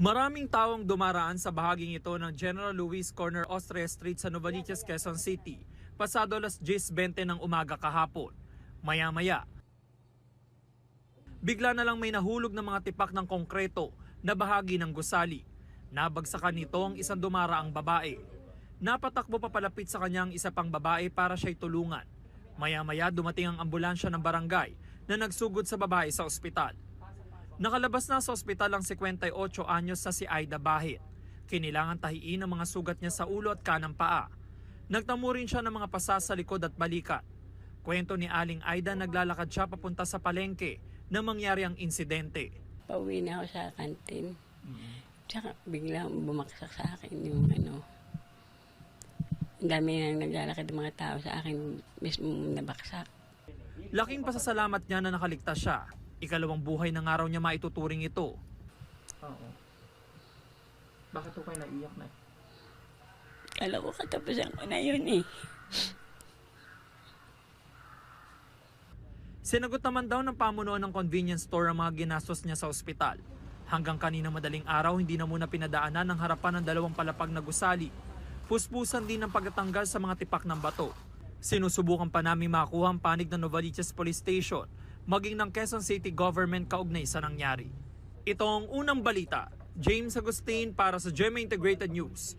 Maraming taong dumaraan sa bahaging ito ng General Luis Corner Austria Street sa Novaliches, Quezon City, pasado alas 10.20 ng umaga kahapon. Maya-maya, bigla na lang may nahulog ng mga tipak ng konkreto na bahagi ng gusali. Nabagsakan nito ang isang dumaraang babae. Napatakbo pa palapit sa kanyang isa pang babae para siya'y tulungan. Maya-maya dumating ang ambulansya ng barangay na nagsugod sa babae sa ospital. Nakalabas na sa ospital ang 58 anyos na si Aida Bahit. Kinilangan tahiin ang mga sugat niya sa ulo at kanang paa. Nagtamo rin siya ng mga pasa sa likod at balikat. Kwento ni Aling Aida naglalakad siya papunta sa palengke na mangyari ang insidente. Pauwi na ako sa kantin. Tsaka biglang bumaksak sa akin yung ano. Ang dami nang naglalakad ng mga tao sa akin mismo nabaksak. Laking pasasalamat niya na nakaligtas siya. Ikalawang buhay ng araw niya maituturing ito. Oo. Bakit ko kayo naiyak na? Kala ko katapusan ko na yun eh. Sinagot naman daw ng pamunuan ng convenience store ang mga ginastos niya sa ospital. Hanggang kanina madaling araw, hindi na muna pinadaanan ng harapan ng dalawang palapag na gusali. Puspusan din ang pagtatanggal sa mga tipak ng bato. Sinusubukan pa namin makuha ang panig ng Novaliches Police Station, maging ng Quezon City Government kaugnay sa nangyari. Ito ang unang balita. James Agustin para sa GMA Integrated News.